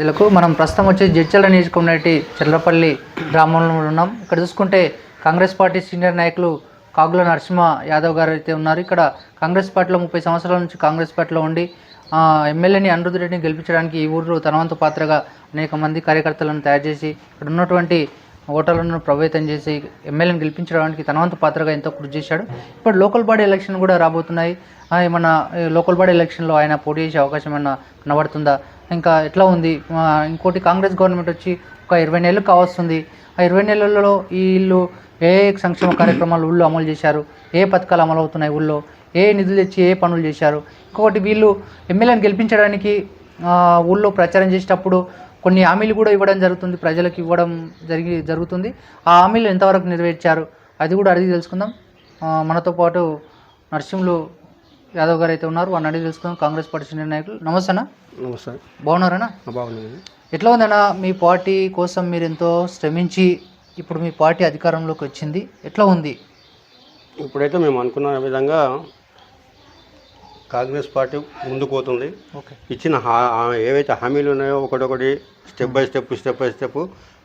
ప్రజలకు మనం ప్రస్తుతం వచ్చి జడ్చల నియోజకవర్గం చెర్లపల్లి గ్రామంలో ఉన్నాం. ఇక్కడ చూసుకుంటే కాంగ్రెస్ పార్టీ సీనియర్ నాయకులు కాగుల నరసింహ యాదవ్ గారు అయితే ఉన్నారు. ఇక్కడ కాంగ్రెస్ పార్టీలో ముప్పై సంవత్సరాల నుంచి కాంగ్రెస్ పార్టీలో ఉండి ఎమ్మెల్యేని అనిరుద్ధ రెడ్డిని గెలిపించడానికి ఈ ఊరు తనవంతు పాత్రగా అనేక మంది కార్యకర్తలను తయారు చేసి ఇక్కడ ఉన్నటువంటి ఓటర్లను ప్రభావితం చేసి ఎమ్మెల్యేని గెలిపించడానికి తనవంత పాత్రగా ఎంతో కృషి చేశాడు. ఇప్పుడు లోకల్ బాడీ ఎలక్షన్ కూడా రాబోతున్నాయి. ఏమన్నా లోకల్ బాడీ ఎలక్షన్లో ఆయన పోటీ చేసే అవకాశం ఏమన్నా కనబడుతుందా? ఇంకా ఎట్లా ఉంది? ఇంకోటి కాంగ్రెస్ గవర్నమెంట్ వచ్చి ఒక ఇరవై నెలలు కావస్తుంది ఆ ఇరవై నెలలలో ఈ ఇల్లు ఏ సంక్షేమ కార్యక్రమాలు ఊళ్ళో అమలు చేశారు? ఏ పథకాలు అమలు అవుతున్నాయి ఊళ్ళో? ఏ నిధులు తెచ్చి ఏ పనులు చేశారు? ఇంకొకటి వీళ్ళు ఎమ్మెల్యేని గెలిపించడానికి ఊళ్ళో ప్రచారం చేసేటప్పుడు కొన్ని హామీలు కూడా ఇవ్వడం జరుగుతుంది ప్రజలకు ఇవ్వడం జరిగి జరుగుతుంది. ఆ హామీలు ఎంతవరకు నెరవేర్చారు అది కూడా అడిగి తెలుసుకుందాం. మనతో పాటు నరసింహులు యాదవ్ గారు అయితే ఉన్నారు. వారిని అడిగి తెలుసుకుందాం. కాంగ్రెస్ పార్టీ సీనియర్ నాయకులు. నమస్తే అన్న. నమస్తే. బాగున్నారన్నా? బాగుంది ఎట్లా ఉందన్న మీ పార్టీ కోసం మీరు ఎంతో శ్రమించి ఇప్పుడు మీ పార్టీ అధికారంలోకి వచ్చింది? ఎట్లా ఉంది? ఇప్పుడైతే మేము అనుకున్న విధంగా కాంగ్రెస్ పార్టీ ముందుకు పోతుంది. ఇచ్చిన ఏవైతే హామీలు ఉన్నాయో ఒకటొకటి step by step step by step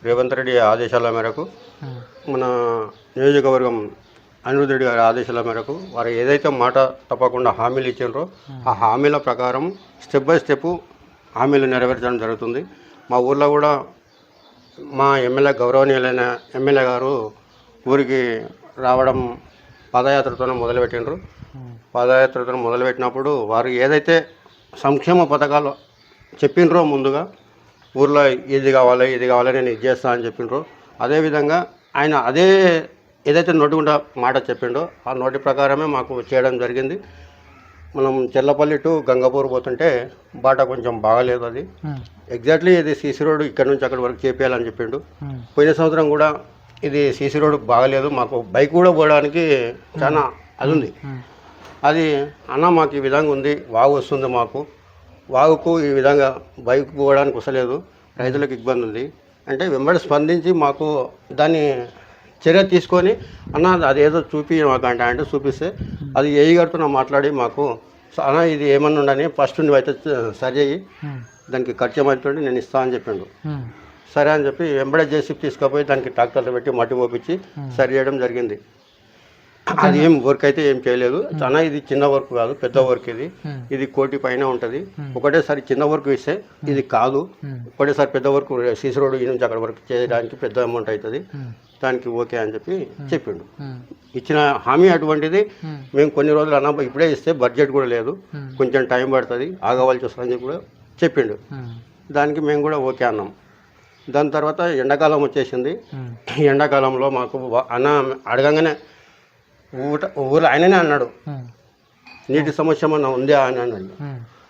Revanth Reddy ఆదేశాల మేరకు మన నియోజకవర్గం అనిరుద్ధ్ రెడ్డి గారి ఆదేశాల మేరకు వారు ఏదైతే మాట తప్పకుండా హామీలు ఇచ్చారో ఆ. హామీల ప్రకారం స్టెప్ బై స్టెప్ హామీలు నెరవేర్చడం జరుగుతుంది. మా ఊర్లో కూడా మా ఎమ్మెల్యే గౌరవనీయులైన ఎమ్మెల్యే గారు ఊరికి రావడం పాదయాత్రతోనే మొదలుపెట్టిండ్రు. పాదయాత్రతో మొదలుపెట్టినప్పుడు వారు ఏదైతే సంక్షేమ పథకాలు చెప్పిండ్రో ముందుగా ఊర్లో ఇది కావాలి ఇది కావాలి నేను ఇది చేస్తా అని చెప్పిండ్రు అదేవిధంగా ఆయన అదే ఏదైతే నోటి గుండా మాట చెప్పిండో ఆ నోటి ప్రకారమే మాకు చేయడం జరిగింది. మనం చెల్లపల్లి టు గంగాపూర్ పోతుంటే బాట కొంచెం బాగాలేదు అది. ఎగ్జాక్ట్లీ ఇది సీసీ రోడ్ ఇక్కడ నుంచి అక్కడి వరకు చేపేయాలని చెప్పిండు. పోయిన సంవత్సరం కూడా ఇది సీసీ రోడ్ బాగలేదు మాకు బైక్ కూడా పోవడానికి చాలా అది ఉంది. అది అన్న మాకు ఈ విధంగా ఉంది వాగు వస్తుంది మాకు. వాగుకు ఈ విధంగా బైక్ పోవడానికి వస్తలేదు రైతులకు ఇబ్బంది ఉంది. అంటే వెంబడి స్పందించి మాకు దాన్ని చర్య తీసుకొని అన్న అదేదో చూపి మాకు అంటే అంటే చూపిస్తే అది ఏ గారితో మాట్లాడి మాకు "స- అన్న ఇది ఏమన్నా ఉండని ఫస్ట్ నువ్వైతే సరి అయ్యి దానికి ఖర్చు ఏమవుతుంది నేను ఇస్తా అని చెప్పిండు. సరే అని చెప్పి వెంబడే జేసీ తీసుకుపోయి దానికి ట్రాక్టర్లు పెట్టి మట్టి పోపించి సరి చేయడం జరిగింది. అది ఏం వర్క్ అయితే ఏం చేయలేదు. చాలా ఇది చిన్న వర్క్ కాదు పెద్ద వర్క్ ఇది. ఇది కోటి పైన ఉంటుంది. ఒకటేసారి చిన్న వర్క్ ఇస్తే ఇది కాదు. ఒకటేసారి పెద్ద వర్క్ సీసీ రోడ్ నుంచి అక్కడ వరకు చేయడానికి పెద్ద అమౌంట్ అవుతుంది. దానికి ఓకే అని చెప్పి చెప్పిండు. ఇచ్చిన హామీ అటువంటిది మేము కొన్ని రోజులు అన్నా ఇప్పుడే ఇస్తే బడ్జెట్ కూడా లేదు. కొంచెం టైం పడుతుంది. ఆగవలసి వస్తుందని చెప్పి కూడా చెప్పిండు. దానికి మేము కూడా ఓకే అన్నాం. దాని తర్వాత ఎండాకాలం వచ్చేసింది. ఎండాకాలంలో మాకు అన్న అడగంగానే ఊట ఊరు ఆయననే అన్నాడు. నీటి సమస్య మన ఉందా అని అన్నాడు.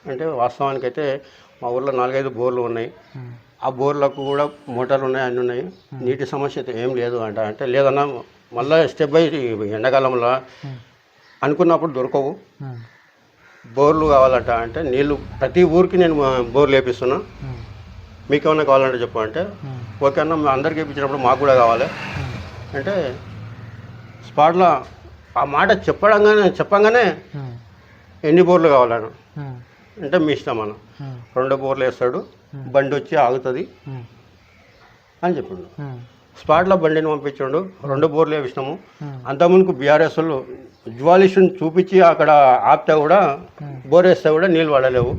అంటే వాస్తవానికైతే మా ఊర్లో నాలుగైదు బోర్లు ఉన్నాయి. ఆ. బోర్లకు కూడా మోటార్లు ఉన్నాయి అన్నీ ఉన్నాయి. నీటి సమస్య అయితే ఏం లేదు అంట. అంటే లేదన్నా మళ్ళీ స్టెప్ బై ఎండాకాలంలో అనుకున్నప్పుడు దొరకవు. బోర్లు కావాలంట. అంటే నీళ్ళు ప్రతి ఊరికి నేను బోర్లు వేపిస్తున్నా. మీకు ఏమైనా కావాలంటే చెప్పు అంటే ఓకే అన్న అందరికి వేయించినప్పుడు మాకు కూడా కావాలి. అంటే స్పాట్లో ఆ మాట చెప్పడంగానే చెప్పంగానే ఎన్ని బోర్లు కావాలన్న అంటే మీ ఇష్టం అన్న. రెండు బోర్లు వేస్తాడు బండి వచ్చి ఆగుతుంది. అని చెప్పిండు. స్పాట్లో బండిని పంపించాడు రెండు బోర్లు వేసినాము. అంతకుముందుకు బీఆర్ఎస్ వాళ్ళు జ్వాలిస్టుని చూపించి అక్కడ ఆపితే కూడా బోర్ వేస్తే కూడా నీళ్ళు పడలేవు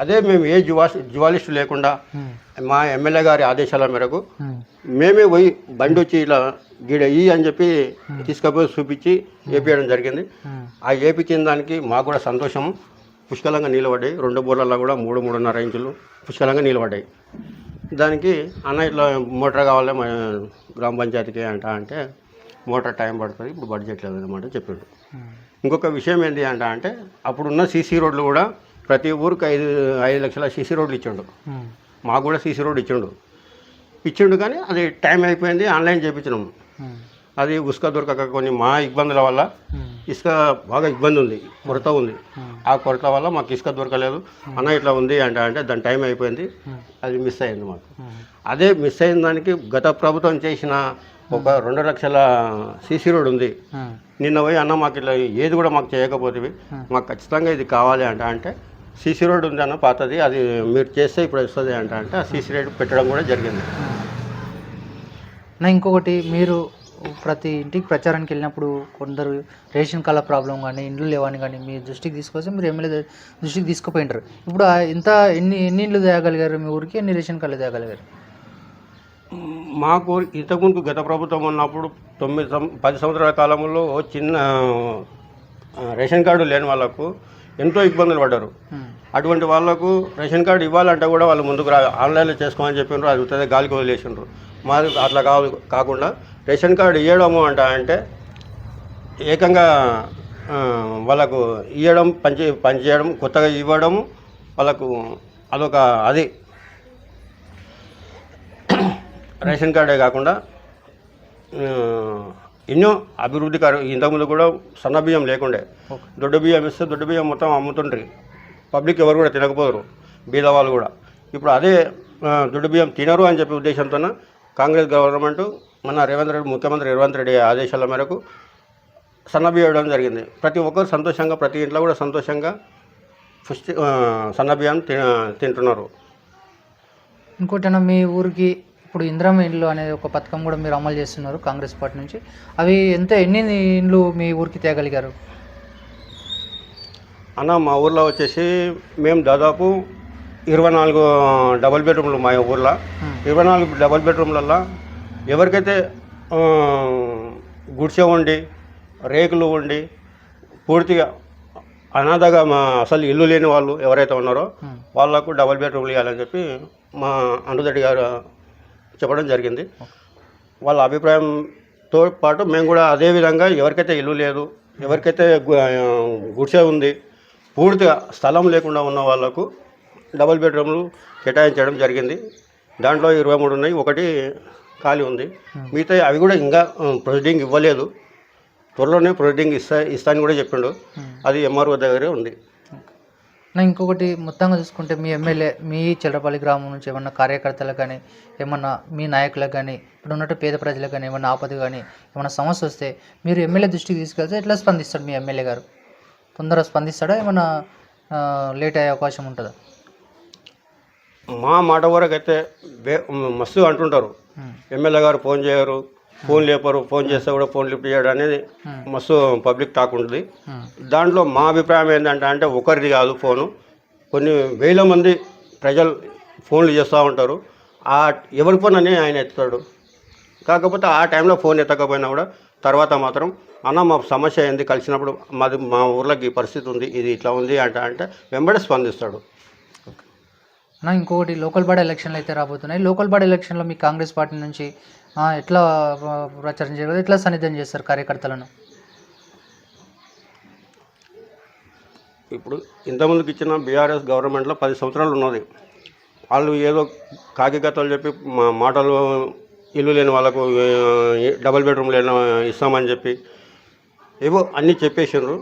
అదే మేము ఏ జ్వా జ్వాలిస్ట్ లేకుండా మా ఎమ్మెల్యే గారి ఆదేశాల మేరకు మేమే పోయి బండి వచ్చి ఇలా గీడ ఈ అని చెప్పి తీసుకుపోయి చూపించి వేపించడం జరిగింది. ఆ వేపించిన దానికి మాకు కూడా సంతోషం. పుష్కలంగా నిలబడ్డాయి. రెండు బోర్లలో కూడా మూడు మూడున్నర ఇంచులు పుష్కలంగా నిలబడ్డాయి. దానికి అన్న ఇట్లా మోటార్ కావాలి మా గ్రామ పంచాయతీకి అంట అంటే మోటార్ టైం పడుతుంది ఇప్పుడు బడ్జెట్ లేదు అనమాట చెప్పాడు ఇంకొక విషయం ఏంటి అంట అంటే అప్పుడున్న సీసీ రోడ్లు కూడా ప్రతి ఊరికి ఐదు ఐదు లక్షల సీసీ రోడ్లు ఇచ్చిండు. మాకు కూడా సీసీ రోడ్ ఇచ్చిండు. ఇచ్చిండు కానీ అది టైం అయిపోయింది ఆన్లైన్ చేయించినాం అది ఉసుక దొరకక కొన్ని మా ఇబ్బందుల వల్ల ఇసుక బాగా ఇబ్బంది ఉంది కొరత ఉంది. ఆ కొరత వల్ల మాకు ఇసుక దొరకలేదు. అన్న ఇట్లా ఉంది అంటే అంటే దాని టైం అయిపోయింది. అది మిస్ అయింది మాకు. అదే మిస్ అయిన దానికి గత ప్రభుత్వం చేసిన ఒక రెండు లక్షల సీసీ రోడ్ ఉంది. నిన్న పోయి అన్న మాకు ఇట్లా ఏది కూడా మాకు చేయకపోతే మాకు ఖచ్చితంగా ఇది కావాలి అంట అంటే సీసీ రోడ్ ఉంది అన్న పాతది అది మీరు చేస్తే ఇప్పుడు వస్తుంది అంట అంటే ఆ సీసీ రోడ్ పెట్టడం కూడా జరిగింది. నా ఇంకొకటి మీరు ప్రతి ఇంటికి ప్రచారానికి వెళ్ళినప్పుడు కొందరు రేషన్ కార్డుల ప్రాబ్లం కానీ ఇండ్లు లేవని కానీ మీ దృష్టికి తీసుకొస్తే మీరు ఎమ్మెల్యే దృష్టికి తీసుకుపోయింటారు ఇప్పుడు ఎంత ఎన్ని ఎన్ని ఇండ్లు తేగలిగారు మీ ఊరికి ఎన్ని రేషన్ కార్డులు తేగలిగారు? మాకు ఇంతకుముందు గత ప్రభుత్వం ఉన్నప్పుడు తొమ్మిది పది సంవత్సరాల కాలంలో చిన్న రేషన్ కార్డు లేని వాళ్ళకు ఎంతో ఇబ్బందులు పడ్డారు. అటువంటి వాళ్ళకు రేషన్ కార్డు ఇవ్వాలంటే కూడా వాళ్ళు ముందుకు రా ఆన్లైన్లో చేసుకోమని చెప్పిండ్రు అది ఉత్తదే గాలికి వదిలేసిండ్రు. మాది అట్లా కాదు కాకుండా రేషన్ కార్డు ఇవ్వడము అంట అంటే ఏకంగా వాళ్ళకు ఇవ్వడం పంచి పనిచేయడం కొత్తగా ఇవ్వడము వాళ్ళకు అదొక అది. రేషన్ కార్డే కాకుండా ఎన్నో అభివృద్ధి కార్య ఇంతకుముందు కూడా సన్న బియ్యం లేకుండే. దొడ్డు బియ్యం ఇస్తే దొడ్డు బియ్యం మొత్తం అమ్ముతుండ్రి. పబ్లిక్ ఎవరు కూడా తినకపోరు బీద వాళ్ళు కూడా. ఇప్పుడు అదే దొడ్డు బియ్యం తినరు అని చెప్పే ఉద్దేశంతో కాంగ్రెస్ గవర్నమెంట్ మన రేవంత్ రెడ్డి ముఖ్యమంత్రి రేవంత్ రెడ్డి ఆదేశాల మేరకు సన్న బియ్యం ఇవ్వడం జరిగింది. ప్రతి ఒక్కరు సంతోషంగా ప్రతి ఇంట్లో కూడా సంతోషంగా పుష్టి ఆ, సన్న బియ్యం తింటున్నారు. ఇంకోటి మీ ఊరికి ఇప్పుడు ఇందిరమ్మ ఇండ్లు అనేది ఒక పథకం కూడా మీరు అమలు చేస్తున్నారు కాంగ్రెస్ పార్టీ నుంచి అవి ఎంత ఎన్ని ఇండ్లు మీ ఊరికి తేగలిగారు అన్న మా ఊర్లో వచ్చేసి మేము దాదాపు ఇరవై నాలుగు డబల్ బెడ్రూమ్లు మా ఊర్లో. ఇరవై నాలుగు డబల్ బెడ్రూమ్లల్లో ఎవరికైతే గుడిసె ఉండి రేకులు ఉండి పూర్తిగా అనాథగా మా అసలు ఇల్లు లేని వాళ్ళు ఎవరైతే ఉన్నారో. వాళ్ళకు డబల్ బెడ్రూమ్లు ఇవ్వాలని చెప్పి మా అనుదడ్డి గారు చెప్పడం జరిగింది. వాళ్ళ అభిప్రాయంతో పాటు మేము కూడా అదే విధంగా ఎవరికైతే ఇల్లు లేదు ఎవరికైతే గుడిసె ఉంది పూర్తిగా స్థలం లేకుండా ఉన్న వాళ్ళకు డబుల్ బెడ్రూమ్లు కేటాయించడం జరిగింది. దాంట్లో ఇరవై మూడు ఉన్నాయి ఒకటి ఖాళీ ఉంది. మిగతా అవి కూడా ఇంకా ప్రొసీడింగ్ ఇవ్వలేదు. త్వరలోనే ప్రొసీడింగ్ ఇస్తా ఇస్తానని కూడా చెప్పిండు. అది ఎంఆర్ఓ దగ్గరే ఉంది. ఇంకొకటి మొత్తంగా చూసుకుంటే మీ ఎమ్మెల్యే మీ చెల్లపల్లి గ్రామం నుంచి ఏమన్నా కార్యకర్తలకు కానీ ఏమన్నా మీ నాయకులకు కానీ ఇప్పుడు ఉన్నట్టు పేద ప్రజలకు కానీ ఏమన్నా ఆపద కానీ ఏమన్నా సమస్య వస్తే మీరు ఎమ్మెల్యే దృష్టికి తీసుకెళ్తే ఎట్లా స్పందిస్తాడు మీ ఎమ్మెల్యే గారు? తొందరగా స్పందిస్తాడా? ఏమన్నా లేట్ అయ్యే అవకాశం ఉంటుందా? మా మాట వరకు అయితే మస్తు అంటుంటారు. ఎమ్మెల్యే గారు ఫోన్ చేయరు. ఫోన్ లేపరు ఫోన్ చేస్తే కూడా ఫోన్ లిఫ్ట్ చేయడం అనేది. మస్తు పబ్లిక్ టాక్ ఉంటుంది. దాంట్లో మా అభిప్రాయం ఏంటంటే అంటే ఒకరిది కాదు ఫోను. కొన్ని వేల మంది ప్రజలు ఫోన్లు చేస్తూ ఉంటారు. ఆ ఎవరి ఫోన్ అని ఆయన ఎత్తుతాడు. కాకపోతే ఆ టైంలో ఫోన్ ఎత్తకపోయినా కూడా తర్వాత మాత్రం అన్న మా సమస్య ఏంది? కలిసినప్పుడు మాది మా ఊర్లోకి ఈ పరిస్థితి ఉంది ఇది ఇట్లా ఉంది అంటే అంటే వెంబడే స్పందిస్తాడు. నా ఇంకొకటి లోకల్ బాడీ ఎలక్షన్లు అయితే రాబోతున్నాయి. లోకల్ బాడీ ఎలక్షన్లో మీ కాంగ్రెస్ పార్టీ నుంచి ఎట్లా ప్రచారం చేయగలరు? ఎట్లా సన్నిధం చేస్తారు కార్యకర్తలను? ఇప్పుడు ఇంతకుముందుకు ఇచ్చిన బీఆర్ఎస్ గవర్నమెంట్లో పది సంవత్సరాలు ఉన్నది. వాళ్ళు ఏదో కాకికథలు చెప్పి మా మాటలు ఇల్లు లేని వాళ్ళకు డబల్ డబుల్ బెడ్రూమ్ లేని ఇస్తామని చెప్పి ఏవో అన్నీ చెప్పేసిండ్రు.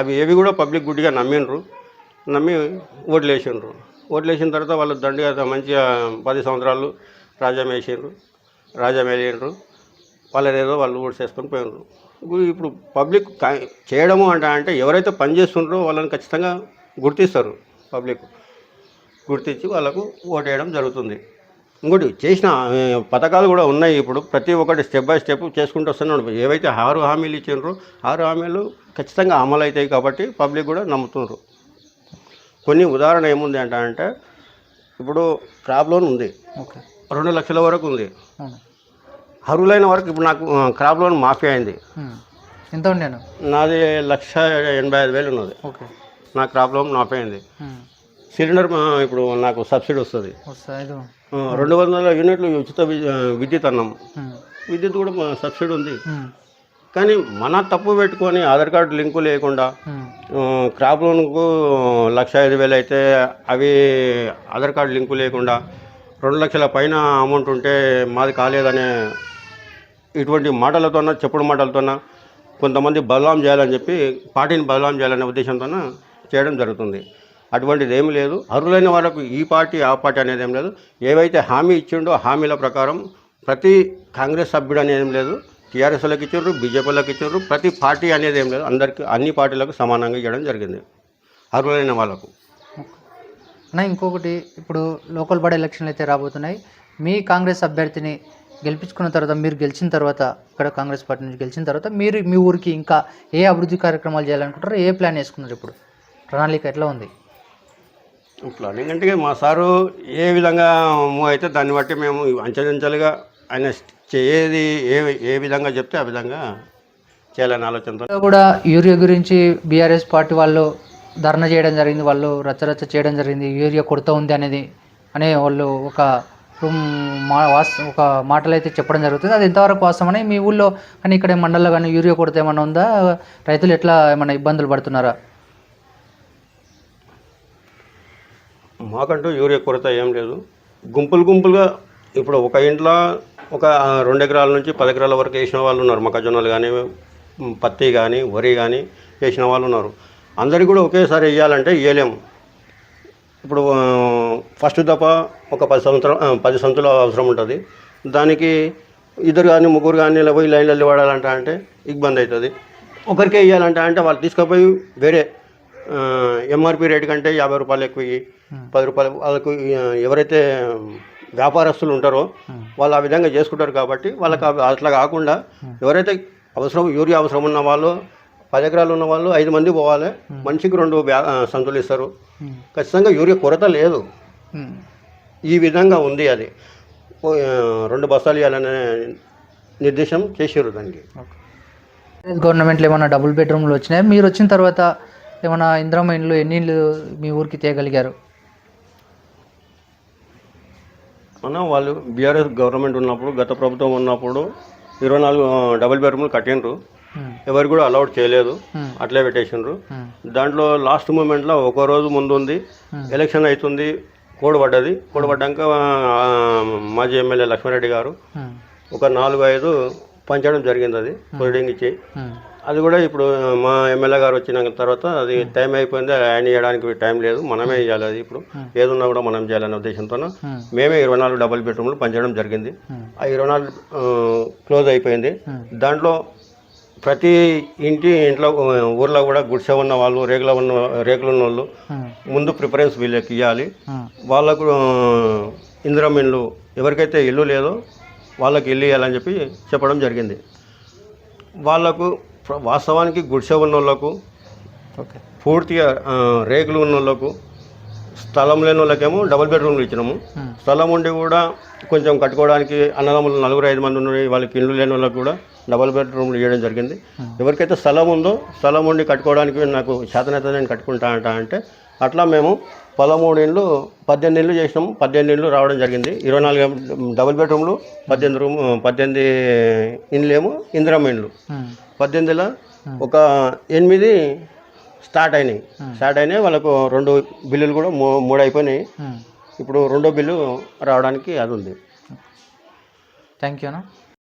అవి ఏవి కూడా పబ్లిక్ గుడ్డిగా నమ్మిండ్రు. నమ్మి ఓట్లు వేసిండ్రు ఓట్లు వేసిన తర్వాత వాళ్ళు దండిగా మంచిగా పది సంవత్సరాలు రాజ్యం వేసిండ్రు రాజ్యం వేసిండ్రు వాళ్ళనేదో వాళ్ళు ఓటు వేసుకొని పోయినరు ఇప్పుడు- పబ్లిక్ చేయడము అంటే అంటే ఎవరైతే పని చేస్తుండ్రో వాళ్ళని ఖచ్చితంగా గుర్తిస్తారు పబ్లిక్. గుర్తించి వాళ్ళకు ఓటు వేయడం జరుగుతుంది. ఇంకోటి చేసిన పథకాలు కూడా ఉన్నాయి ఇప్పుడు. ప్రతి ఒక్కటి స్టెప్ బై స్టెప్ చేసుకుంటూ వస్తున్నాడు. ఏవైతే ఆరు హామీలు ఇచ్చినారో ఆరు హామీలు ఖచ్చితంగా అమలు అవుతాయి కాబట్టి పబ్లిక్ కూడా నమ్ముతున్నారు కొన్ని ఉదాహరణ ఏముంది అంటే అంటే ఇప్పుడు క్రాప్ లోన్ ఉంది రెండు లక్షల వరకు ఉంది. అర్హులైన వరకు ఇప్పుడు నాకు క్రాప్ లోన్ మాఫీ అయింది. ఎంత ఉండేను? నాది లక్ష ఎనభై ఐదు వేలు ఉన్నది. నా క్రాప్ లోన్ మాఫీ అయింది. సిలిండర్ ఇప్పుడు నాకు సబ్సిడీ వస్తుంది. రెండు వందల యూనిట్లు ఉచిత విద్యుత్ అన్నాం. విద్యుత్ కూడా సబ్సిడీ ఉంది. కానీ మన తప్పు పెట్టుకొని ఆధార్ కార్డు లింకు లేకుండా. ఆ, క్రాప్ లోన్కు లక్ష ఐదు వేలు అయితే అవి ఆధార్ కార్డు లింకు లేకుండా రెండు లక్షల పైన అమౌంట్ ఉంటే మాది కాలేదనే ఇటువంటి మాటలతోన చెప్పుడు మాటలతోన కొంతమంది బదలాం చేయాలని చెప్పి పార్టీని బదలాం చేయాలనే ఉద్దేశంతో చేయడం జరుగుతుంది. అటువంటిది ఏమీ లేదు. అర్హులైన వాళ్ళకు ఈ పార్టీ ఆ పార్టీ అనేది ఏం లేదు. ఏవైతే హామీ ఇచ్చిండో హామీల ప్రకారం ప్రతి కాంగ్రెస్ సభ్యుడు అనేది ఏం లేదు. టీఆర్ఎస్లకు ఇచ్చారు బీజేపీలకు ఇచ్చారు ప్రతి పార్టీ అనేది ఏం లేదు అందరికీ అన్ని పార్టీలకు సమానంగా ఇవ్వడం జరిగింది అర్హులైన వాళ్ళకు. అన్న ఇంకొకటి ఇప్పుడు లోకల్ బాడీ ఎలక్షన్లు అయితే రాబోతున్నాయి. మీ కాంగ్రెస్ అభ్యర్థిని గెలిపించుకున్న తర్వాత మీరు గెలిచిన తర్వాత ఇక్కడ కాంగ్రెస్ పార్టీ నుంచి గెలిచిన తర్వాత మీరు మీ ఊరికి ఇంకా ఏ అభివృద్ధి కార్యక్రమాలు చేయాలనుకుంటారో ఏ ప్లాన్ వేసుకున్నారు ఇప్పుడు? ప్రణాళిక ఎట్లా ఉంది? ప్లానింగ్ అంటే మా సారు ఏ విధంగా మూవ్ అయితే దాన్ని బట్టి మేము అంచెలంచెలుగా ఆయన ఏది ఏ ఏ విధంగా చెప్తే ఆ విధంగా చేయాలని ఆలోచనతో. కూడా యూరియా గురించి బీఆర్ఎస్ పార్టీ వాళ్ళు ధర్నా చేయడం జరిగింది వాళ్ళు రచ్చరచ్చ చేయడం జరిగింది యూరియా కొరత ఉంది అనేది అనే వాళ్ళు ఒక రూమ్ మా వాస్ ఒక మాటలు అయితే చెప్పడం జరుగుతుంది. అది ఎంతవరకు వాస్తవమని మీ ఊళ్ళో కానీ ఇక్కడ మండలంలో కానీ యూరియా కొరత ఏమైనా ఉందా? రైతులు ఎట్లా ఏమైనా ఇబ్బందులు పడుతున్నారా? మాకంటూ యూరియా కొరత ఏం లేదు. గుంపులు గుంపులుగా ఇప్పుడు ఒక ఇంట్లో ఒక రెండు ఎకరాల నుంచి పది ఎకరాల వరకు వేసిన వాళ్ళు ఉన్నారు. మొక్కజొన్నలు కానీ పత్తి కానీ వరి కానీ వేసిన వాళ్ళు ఉన్నారు. అందరికీ కూడా ఒకేసారి వేయాలంటే వేయలేము ఇప్పుడు ఫస్ట్ దఫా ఒక పది సంవత్సరం పది సంవత్సరాలు అవసరం ఉంటుంది. దానికి ఇద్దరు కానీ ముగ్గురు కానీ పోయి లైన్లలో వాడాలంటే అంటే ఇబ్బంది అవుతుంది ఒకరికే ఇవ్వాలంటే అంటే వాళ్ళు తీసుకుపోయి వేరే ఎంఆర్పి రేట్ కంటే యాభై రూపాయలు ఎక్కువ పది రూపాయలు వాళ్ళకు ఎవరైతే వ్యాపారస్తులు ఉంటారో వాళ్ళు ఆ విధంగా చేసుకుంటారు కాబట్టి వాళ్ళకి అట్లా కాకుండా ఎవరైతే అవసరం యూరియా అవసరం ఉన్న వాళ్ళు పది ఎకరాలు ఉన్న వాళ్ళు ఐదు మంది పోవాలి మనిషికి రెండు సంచులు ఇస్తారు. ఖచ్చితంగా యూరియా కొరత లేదు. ఈ విధంగా ఉంది అది. రెండు బస్తాలు ఇవ్వాలనే నిర్దేశం చేసారు దానికి. గవర్నమెంట్లో ఏమైనా డబుల్ బెడ్రూమ్లు వచ్చినాయి? మీరు వచ్చిన తర్వాత ఏమైనా ఇంద్రమ్మ ఇండ్లు ఎన్ని ఇండ్లు మీ ఊరికి తేగలిగారు మన వాళ్ళు బీఆర్ఎస్ గవర్నమెంట్ ఉన్నప్పుడు గత ప్రభుత్వం ఉన్నప్పుడు ఇరవై నాలుగు డబుల్ బెడ్రూమ్లు కట్టిండ్రు. ఉమ్. ఎవరు కూడా అలౌడ్ చేయలేదు. ఉమ్. అట్లే పెట్టేసిండ్రు. ఉమ్. దాంట్లో లాస్ట్ మూమెంట్లో ఒక రోజు ముందు ఉంది ఎలక్షన్ అవుతుంది కోడ్ పడ్డది. కోడ్ పడ్డాక మాజీ ఎమ్మెల్యే లక్ష్మారెడ్డి గారు. ఒక నాలుగు ఐదు పంచడం జరిగింది అది. హోల్డింగ్ ఇచ్చి. అది కూడా ఇప్పుడు మా ఎమ్మెల్యే గారు వచ్చిన తర్వాత అది టైం అయిపోయింది ఆయన ఇవ్వడానికి టైం లేదు మనమే ఇవ్వాలి అది ఇప్పుడు ఏదున్నా కూడా మనం చేయాలనే ఉద్దేశంతో. మేమే ఇరవై నాలుగు డబుల్ బెడ్రూమ్లు పంచడం జరిగింది. ఆ ఇరవై నాలుగు క్లోజ్ అయిపోయింది. దాంట్లో ప్రతి ఇంటి ఇంట్లో ఊర్లో కూడా గుడిసె ఉన్న వాళ్ళు రేకుల ఉన్న రేకులు ఉన్న వాళ్ళు. ముందు ప్రిఫరెన్స్ వీళ్ళకి ఇవ్వాలి. వాళ్ళకు ఇందిరం ఇల్లు ఎవరికైతే ఇల్లు లేదో వాళ్ళకి ఇల్లు ఇవ్వాలని చెప్పి చెప్పడం జరిగింది వాళ్ళకు వాస్తవానికి గుడిసె ఉన్న వాళ్ళకు ఓకే. పూర్తిగా రేకులు ఉన్న వాళ్ళకు స్థలం లేని వాళ్ళకేమో డబుల్ బెడ్రూమ్లు ఇచ్చినాము. స్థలం ఉండి కూడా కొంచెం కట్టుకోవడానికి అన్నదమ్ములు నలుగురు ఐదు మంది ఉన్నారు వాళ్ళకి ఇల్లు లేని వాళ్ళకి కూడా డబుల్ బెడ్రూమ్లు ఇవ్వడం జరిగింది. ఎవరికైతే స్థలం ఉందో స్థలం ఉండి కట్టుకోవడానికి నాకు శాతనైతే నేను కట్టుకుంటా అంట అంటే అట్లా మేము పదమూడు ఇండ్లు పద్దెనిమిది ఇండ్లు చేసినాము. పద్దెనిమిది ఇండ్లు రావడం జరిగింది. ఇరవై నాలుగు డబుల్ బెడ్రూమ్లు పద్దెనిమిది రూమ్ పద్దెనిమిది ఇండ్లు ఏమో ఇందిరమ్మ ఇండ్లు. పద్దెనిమిదిలో ఒక ఎనిమిది స్టార్ట్ అయినాయి. స్టార్ట్ అయినాయి. వాళ్ళకు రెండు బిల్లులు కూడా మూ మూడు అయిపోయినాయి. ఇప్పుడు రెండో బిల్లు రావడానికి అది ఉంది. థ్యాంక్ యూ అన్న.